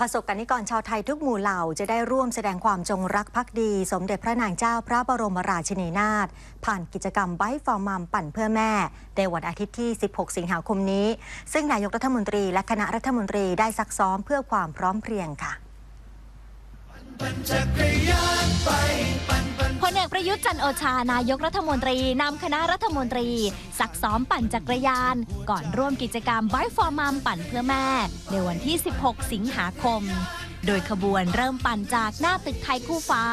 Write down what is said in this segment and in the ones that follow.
ประสบกนิกรชาวไทยทุกหมู่เหล่าจะได้ร่วมแสดงความจงรักภักดี สมเด็จพระนางเจ้าพระบรมราชินีนาถผ่านกิจกรรมไบฟอร์มามปั่นเพื่อแม่ ในวันอาทิตย์ที่ 16 สิงหาคมนี้ ซึ่งนายกรัฐมนตรีและคณะรัฐมนตรีได้ซักซ้อมเพื่อความพร้อมเพรียงค่ะ กประยุทธ์จันโอชานายกรัฐมนตรีนำคณะรัฐมนตรี ซักซ้อมปั่นจักรยาน ก่อนร่วมกิจกรรม b i for Mom ปั่นเพื่อแม่ ในวันที่ 16 สิงหาคม โดยขบวนเริ่มปั่นจากหน้าตึกไทยคู่ฟ้า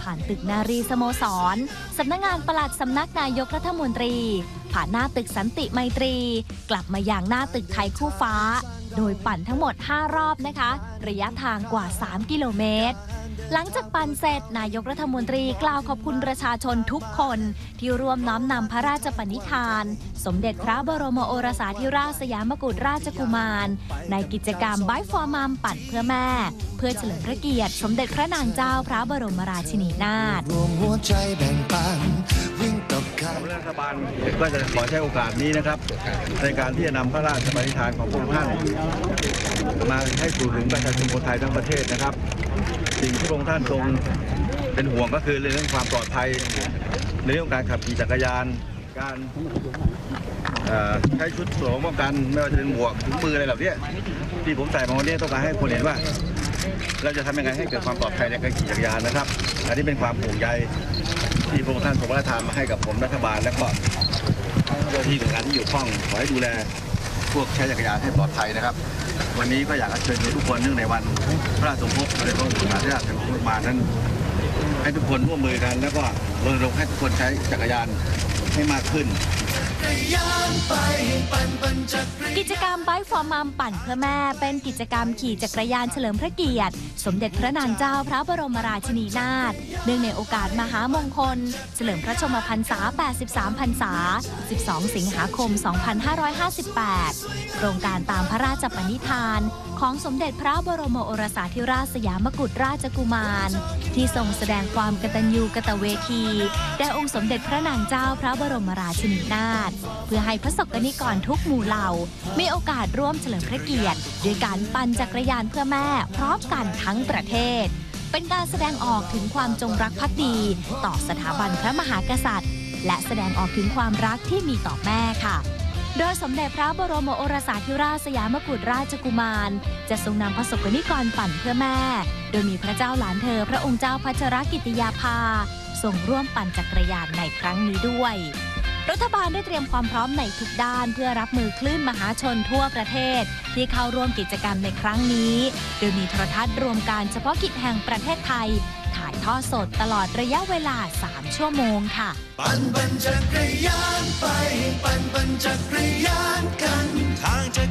ผ่านตึกนารีสโมสรสำนักงานปลัดสำนักนายกรัฐมนตรี ผ่านหน้าตึกสันติไมตรี กลับมาอย่างหน้าตึกไทยคู่ฟ้า โดยปั่นทั้งหมด 5 รอบนะคะ ระยะทางกว่า 3 กิโลเมตร หลังจากปั่นเสร็จนายกรัฐมนตรีกล่าวขอบคุณประชาชนทุกคน ที่ร่วมน้อมนำพระราชปณิธาน สมเด็จพระบรมโอรสาธิราชสยามกุฎราชกุมาร ในกิจกรรมบายฟอร์มามปั่นเพื่อแม่ เพื่อเฉลิมพระเกียรติ สมเด็จพระนางเจ้าพระบรมราชินีนาถรวมหัวใจแบ่งปัน ฐบาลก็จะขอใช้โอกาสนี้นะครับ ในการที่จะนำพระราชปณิธานของพระองค์ท่านมาให้สู่ถึงประชาชนคนไทยทั้งประเทศนะครับ สิ่งที่พระองค์ท่านทรงเป็นห่วงก็คือเรื่องความปลอดภัยในเรื่องการขับขี่จักรยาน การใช้ชุดสวมป้องกันไม่ว่าจะเป็นหมวกถุงมืออะไรเหล่านี้ที่ผมใส่มาวันนี้ต้องการให้คนเห็นว่า เราจะทำยังไงให้เกิดความปลอดภัยในการขี่จักรยานนะครับ อันนี้เป็นความห่วงใย ที่พระองค์ท่านทรงพระราชทานมาให้กับผมรัฐบาลและก็เจ้าหน้าที่หน่วยงานที่เกี่ยวข้องขอให้ดูแลพวกใช้จักรยานให้ปลอดภัยนะครับ วันนี้ก็อยากเชิญชวนทุกคนเนื่องในวันพระราชสมภพในพระบรมราชินีนาถแห่งราชมานั้น ให้ทุกคนร่วมมือกัน แล้วก็รณรงค์ให้ทุกคนใช้จักรยานให้มากขึ้นกิจกร กิจกรม b บ for Mom ปั่นเพื่อแม่ เป็นกิจกรรมขี่จักรยานเฉลิมพระเกียรติ สมเด็จพระนางเจ้าพระบรมราชินีนาถเนื่องในโอกาสมหามงคล เฉลิมพระชนมพรรษา 83 พรรษา 12 สิงหาคม 2558 โครงการตามพระราชปณิธาน ของสมเด็จพระบรมโอรสาธิราชสยามกุฎราชกุมาร ที่ทรงแสดงความกตัญญูกตเวที แด่องค์สมเด็จพระนางเจ้าพระบรมราชินีนาถเพื่อให้พระสกนิกรทุกหมู่เหล่ามีโอกาสร่วมเฉลิมพระเกียรติด้วยการปั่นจักรยานเพื่อแม่ พร้อมกันทั้งประเทศ เป็นการแสดงออกถึงความจงรักภักดี ต่อสถาบันพระมหากษัตริย์ และแสดงออกถึงความรักที่มีต่อแม่ค่ะโดยสมเด็จพระบรมโอรสาธิราชสยามกุฎราชกุมาร จะทรงนำประสบกนิกรปั่นเพื่อแม่ โดยมีพระเจ้าหลานเธอพระองค์เจ้าพัชรกิติยาภาทรงร่วมปั่นจักรยานในครั้งนี้ด้วย รัฐบาลได้เตรียมความพร้อมในทุกด้าน เพื่อรับมือคลื่นมหาชนทั่วประเทศ ที่เข้าร่วมกิจกรรมในครั้งนี้ โดยมีโทรทัศน์รวมการเฉพาะกิจแห่งประเทศไทย ถ่ายทอดสดตลอดระยะเวลา 3 ชั่วโมงค่ะ ปั่นปั่นจักรยานไป ปั่นปั่นจักรยานกันทางจะ